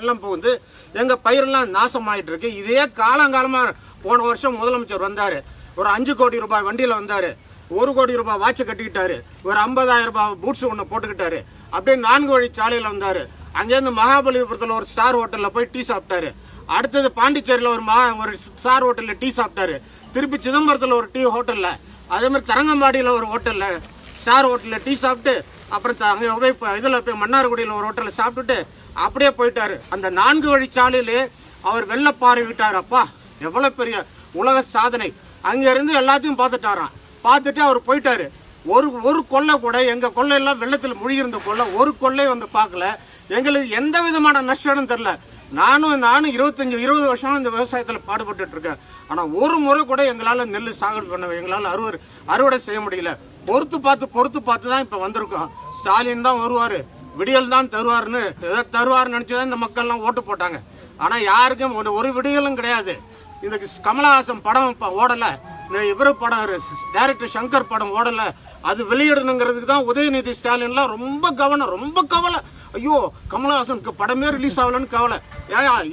வெள்ளம் புகுந்து எங்க பயிரெல்லாம் நாசமாயிட்டு இருக்கு இதே காலங்காலமா போன வருஷம் முதலமைச்சர் வந்தாரு. ஒரு அஞ்சு கோடி ரூபாய் வண்டியில வந்தாரு. ஒரு கோடி ரூபாய் வாட்சை கட்டிக்கிட்டாரு. ஒரு ஐம்பதாயிரம் ரூபாய் பூட்ஸ் ஒன்று போட்டுக்கிட்டாரு. அப்படியே நான்கு வழி சாலையில வந்தாரு. அங்கேருந்து மகாபலிபுரத்தில் ஒரு ஸ்டார் ஹோட்டலில் போய் டீ சாப்பிட்டாரு. அடுத்தது பாண்டிச்சேரியில் ஒரு மகா ஒரு ஸ்டார் ஹோட்டலில் டீ சாப்பிட்டாரு. திருப்பி சிதம்பரத்தில் ஒரு டீ ஹோட்டலில் அதே மாதிரி தரங்கம்பாடியில் ஒரு ஹோட்டலில் ஸ்டார் ஹோட்டலில் டீ சாப்பிட்டு அப்புறம் த- அங்கே போய் இப்போ இதில் போய் மன்னார்குடியில் ஒரு ஹோட்டலில் சாப்பிட்டுட்டு அப்படியே போயிட்டாரு. அந்த நான்கு வழிச்சாலையிலே அவர் வெள்ள விட்டார். அப்பா எவ்வளோ பெரிய உலக சாதனை. அங்கேருந்து எல்லாத்தையும் பார்த்துட்டாராம். பார்த்துட்டு அவர் போயிட்டாரு. ஒரு ஒரு கொள்ளை கூட எங்கள் கொள்ளையெல்லாம் வெள்ளத்தில் முழுகியிருந்த கொள்ளை ஒரு கொள்ளை வந்து பார்க்கல. எங்களுக்கு எந்த விதமான நஷ்டம்னு தெரில நானும் நானும் இருபத்தஞ்சி இருபது வருஷம் இந்த விவசாயத்தில் பாடுபட்டு இருக்கேன். ஆனால் ஒரு முறை கூட எங்களால் நெல் சாகுபடி பண்ண எங்களால் அறுவடை அறுவடை செய்ய முடியல. பொறுத்து பார்த்து பொறுத்து பார்த்து தான் இப்போ வந்திருக்கோம். ஸ்டாலின் தான் வருவார். விடியல் தான் தருவாருன்னு ஏதோ தருவார்னு நினச்சி இந்த மக்கள்லாம் ஓட்டு போட்டாங்க. ஆனால் யாருக்கும் ஒரு- ஒரு விடியலும் கிடையாது. இந்த கமலஹாசன் படம் இப்போ ஓடலை. இவர் படம் டைரக்டர் சங்கர் படம் ஓடலை. அது வெளியிடணுங்கிறதுக்கு தான் உதயநிதி ஸ்டாலின்லாம் ரொம்ப கவனம் ரொம்ப கவலை. ஐயோ கமலஹாசனுக்கு படமே ரிலீஸ் ஆகலன்னு கவலை.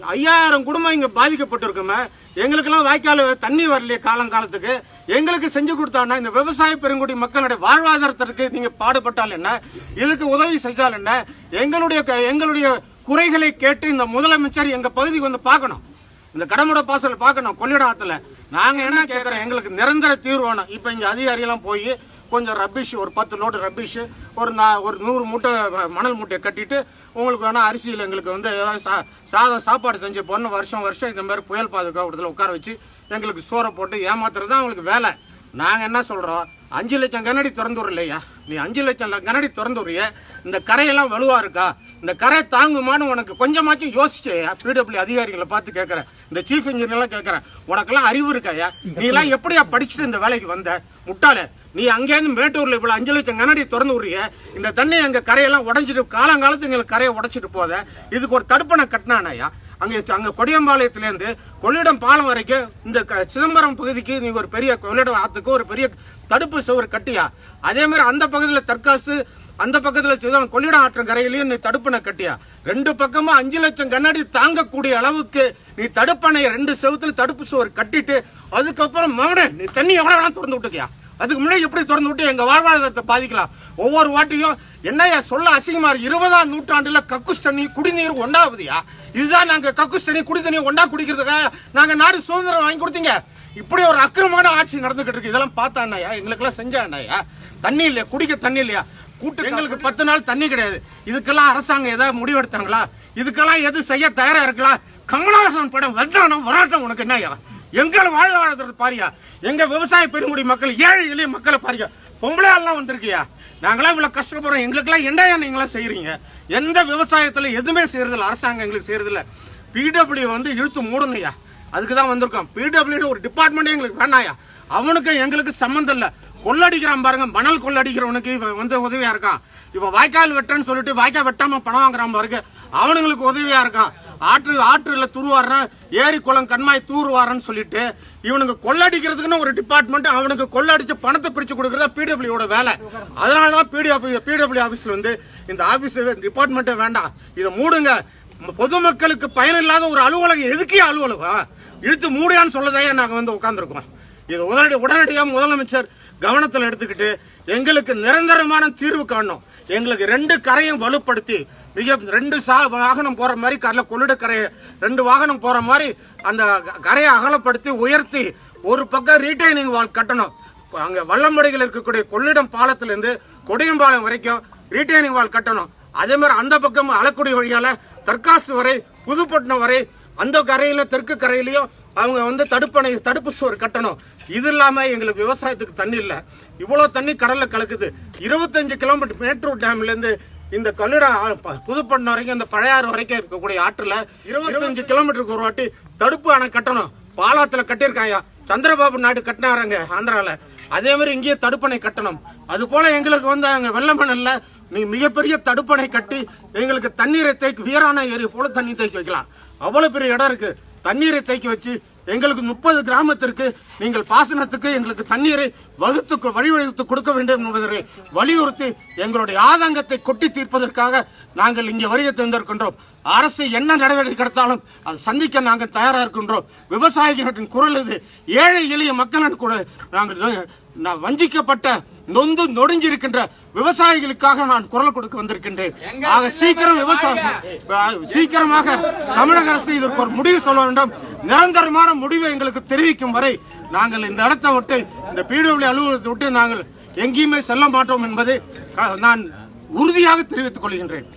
ஐயாயிரம் குடும்பம் இங்கே பாதிக்கப்பட்டிருக்குமே. எங்களுக்கெல்லாம் வாய்க்கால் தண்ணி வரலையே காலங்காலத்துக்கு எங்களுக்கு செஞ்சு கொடுத்தாங்கன்னா இந்த விவசாய பெருங்குடி மக்களுடைய வாழ்வாதாரத்திற்கு நீங்கள் பாடுபட்டால் என்ன? இதுக்கு உதவி செஞ்சால் என்ன? எங்களுடைய க- எங்களுடைய குறைகளை கேட்டு இந்த முதலமைச்சர் எங்கள் பகுதிக்கு வந்து பார்க்கணும். இந்த கடமுட பாசல் பார்க்கணும் கொள்ளிடாத்துல நாங்கள் என்ன கேட்குறோம் எங்களுக்கு நிரந்தர தீர்வு வேணும். இப்போ இங்கே அதிகாரியெல்லாம் போய் கொஞ்சம் ரப்பிஷ் ஒரு பத்து லோடு ரப்பிஷ் ஒரு நா- ஒரு நூறு மூட்டை மணல் மூட்டையை கட்டிட்டு உங்களுக்கு வேணால் அரிசியில் எங்களுக்கு வந்து ஏதாவது சா சாதம் சாப்பாடு செஞ்சு போடணும் வருஷம் வருஷம் இந்த மாதிரி புயல் பாதுகாப்பு உட்கார வச்சு எங்களுக்கு சோறை போட்டு ஏமாத்துறது தான் அவங்களுக்கு வேலை. நாங்கள் என்ன சொல்கிறோம் அஞ்சு லட்சம் கண்ணாடி திறந்து இல்லையா? நீ அஞ்சு லட்சம் கண்ணாடி திறந்து இந்த கரையெல்லாம் வலுவா இருக்கா? இந்த கரை தாங்குமான்னு உனக்கு கொஞ்சமாச்சும் யோசிச்சேயா பிடபிள்யூ அதிகாரிகளை பார்த்து கேட்குறேன் இந்த சீஃப் இன்ஜினியர்லாம் கேட்குறேன் உனக்கெல்லாம் அறிவு இருக்காயா நீ எல்லாம் எப்படியா படிச்சுட்டு இந்த வேலைக்கு வந்த? முட்டாளே நீ அங்கேருந்து மேட்டூரில் இவ்வளோ அஞ்சு லட்சம் கண்ணாடி திறந்து விடுறிய இந்த தண்ணி எங்கள் கரையெல்லாம் உடஞ்சிட்டு காலங்காலத்து எங்களுக்கு கரையை உடச்சிட்டு போத இதுக்கு ஒரு தடுப்பணை கட்டினானாயா அங்கே அங்கே கொடியம்பாளையத்துலேருந்து கொள்ளிடம் பாலம் வரைக்கும் இந்த க- சிதம்பரம் பகுதிக்கு நீங்கள் ஒரு பெரிய கொள்ளிடம் ஆற்றுக்கு ஒரு பெரிய தடுப்பு சுவர் கட்டியா? அதேமாதிரி அந்த பகுதியில் தற்காசு அந்த பக்கத்தில் சிதம்பரம் கொள்ளிடம் ஆற்று கரையிலையும் நீ தடுப்பணை கட்டியா? ரெண்டு பக்கமும் அஞ்சு லட்சம் கண்ணாடி தாங்கக்கூடிய அளவுக்கு நீ தடுப்பணையை ரெண்டு செவுத்துல தடுப்பு சுவர் கட்டிட்டு அதுக்கப்புறம் மகனே நீ தண்ணி எவ்வளோ வேணாலும் திறந்து விட்டுக்கியா? அதுக்கு முன்னாடி எப்படி திறந்து விட்டு எங்க வாழ்வாதாரத்தை பாதிக்கலாம்? ஒவ்வொரு வாட்டியும் என்னையா சொல்ல அசிங்கமா இருக்கு? இருபதாம் நூற்றாண்டுல கக்குஸ் தண்ணி குடிநீர் ஒண்டாவதுயா? இதுதான் நாங்க கக்குஸ் தண்ணி குடி தண்ணி ஒண்டா குடிக்கிறதுக்காக நாங்க நாடு சுதந்திரம் வாங்கி கொடுத்தீங்க. இப்படி ஒரு அக்கிரமமான ஆட்சி நடந்துகிட்டு இருக்கு. இதெல்லாம் பார்த்தா என்னய்யா? எங்களுக்கெல்லாம் செஞ்சா என்னய்யா? தண்ணி இல்லையா? குடிக்க தண்ணி இல்லையா? கூட்டு எங்களுக்கு பத்து நாள் தண்ணி கிடையாது. இதுக்கெல்லாம் அரசாங்கம் ஏதாவது முடிவெடுத்தாங்களா? இதுக்கெல்லாம் எது செய்ய தயாரா இருக்கலாம்? கமலஹாசன் படம் வந்தானம் வராட்டம் உனக்கு என்னய்யா? எங்களை வாழ வாழ்றது பாரியா? எங்க விவசாய பெருங்குடி மக்கள் ஏழை எளிய மக்களை பாரியா? பொம்பளை எல்லாம் வந்திருக்கியா? நாங்களாம் இவ்வளவு கஷ்டப்படுறோம். எங்களுக்கெல்லாம் என்னையா நீங்களாம் செய்யறீங்க எந்த விவசாயத்துல எதுவுமே செய்யறதில்ல அரசாங்கம் எங்களுக்கு செய்யறதில்ல பிடபிள்யூ வந்து இழுத்து மூடணுயா அதுக்கு தான் வந்திருக்கோம் பிடபிள்யூ ஒரு டிபார்ட்மெண்ட்டே எங்களுக்கு வேணாயா அவனுக்கு எங்களுக்கு சம்மந்தம் இல்ல. கொள்ளடிக்கிறான் பாருங்க. மணல் கொள்ளடிக்கிறவனுக்கு இவன் வந்து உதவியா இருக்கான். இவன் வாய்க்கால் வெட்டன்னு சொல்லிட்டு வாய்க்கால் வெட்டாம பணம் வாங்குறான் பாருங்க. அவனுங்களுக்கு உதவியா இருக்கான். ஆற்று ஆற்றுல தூருவாரன் ஏரி குளம் கண்மாய் தூர்வாரன்னு சொல்லிட்டு இவனுக்கு கொள்ளடிக்கிறதுக்குன்னு ஒரு டிபார்ட்மெண்ட் அவனுக்கு கொள்ளடிச்சு பணத்தை பிரிச்சு கொடுக்கறதா பிடபிள்யூட வேலை. அதனால தான் பிடபிள்யூ பிடபிள்யூ ஆஃபீஸில் வந்து இந்த ஆஃபீஸ் டிபார்ட்மெண்ட்டே வேண்டாம். இதை மூடுங்க. பொதுமக்களுக்கு பயனில்லாத ஒரு அலுவலகம் எதுக்கே அலுவலகம்? இழுத்து மூடியான்னு சொல்லதையே நாங்கள் வந்து உட்காந்துருக்கோம் இது உடனடி உடனடியாக முதலமைச்சர் கவனத்தில் எடுத்துக்கிட்டு எங்களுக்கு நிரந்தரமான தீர்வு காணும் எங்களுக்கு ரெண்டு கரையும் வலுப்படுத்தி மிக ரெண்டு சா வாகனம் போற மாதிரி கரையில் கொள்ளிட கரையை ரெண்டு வாகனம் போற மாதிரி அந்த க- கரையை அகலப்படுத்தி உயர்த்தி ஒரு பக்கம் ரீட்டைனிங் வால் கட்டணும். அங்கே அங்க இருக்கக்கூடிய கொள்ளிடம் பாலத்திலிருந்து கொடியம்பாளையம் வரைக்கும் ரீட்டைனிங் வால் கட்டணும். அதே மாதிரி அந்த பக்கம் அலக்குடி வழியால் தற்காசு வரை புதுப்பட்டினம் வரை அந்த கரையில தெற்கு கரையிலையும் அவங்க வந்து தடுப்பணை தடுப்பு சுவர் கட்டணும். இது இல்லாம எங்களுக்கு விவசாயத்துக்கு தண்ணி இல்ல. இவ்வளவு தண்ணி கடல்ல கலக்குது. இருபத்தஞ்சு கிலோமீட்டர் மேட்டூர் டேம்ல இருந்து இந்த கொள்ளிடம் ஆ, ப- புதுப்பட்டினம் வரைக்கும் இந்த பழையாறு வரைக்கும் இருக்கக்கூடிய ஆற்றுல இருபத்தஞ்சு கிலோமீட்டருக்கு ஒரு வாட்டி தடுப்பு அணை கட்டணும். பாலாத்துல கட்டியிருக்காங்க சந்திரபாபு நாயுடு கட்டினாருங்க ஆந்திரால. அதே மாதிரி இங்கேயே தடுப்பணை கட்டணும். அது போல எங்களுக்கு வந்து அங்க வெள்ளமணல்ல நீ மிகப்பெரிய தடுப்பணை கட்டி எங்களுக்கு தண்ணீரை தேக்கி வீராண ஏரி போல தண்ணி தேக்கி வைக்கலாம். அவ்வளவு பெரிய இடம் இருக்கு. தண்ணீரை தேக்கி வச்சு எங்களுக்கு முப்பது கிராமத்திற்கு நீங்கள் பாசனத்துக்கு எங்களுக்கு தண்ணீரை வகுத்து வழிவகுத்து கொடுக்க வேண்டும் என்பதை வலியுறுத்தி எங்களுடைய ஆதங்கத்தை கொட்டி தீர்ப்பதற்காக நாங்கள் இங்கே வருகை தந்திருக்கின்றோம். அரசு என்ன நடவடிக்கை எடுத்தாலும் அதை சந்திக்க நாங்கள் தயாரா இருக்கின்றோம். விவசாயிகளின் குரல் இது. ஏழை எளிய மக்களின் குரல். நாங்கள் நான் வஞ்சிக்கப்பட்ட நொந்து நொடிஞ்சிருக்கின்ற விவசாயிகளுக்காக நான் குரல் கொடுக்க வந்திருக்கின்றேன். ஆக சீக்கிரம் விவசாயம் சீக்கிரமாக தமிழக அரசு இதற்கு ஒரு முடிவு சொல்ல வேண்டும். நிரந்தரமான முடிவை எங்களுக்கு தெரிவிக்கும் வரை நாங்கள் இந்த இடத்தை விட்டு இந்த பிடபிள்யூ அலுவலகத்தை விட்டு நாங்கள் எங்கேயுமே செல்ல மாட்டோம் என்பதை நான் உறுதியாக தெரிவித்துக் கொள்கின்றேன்.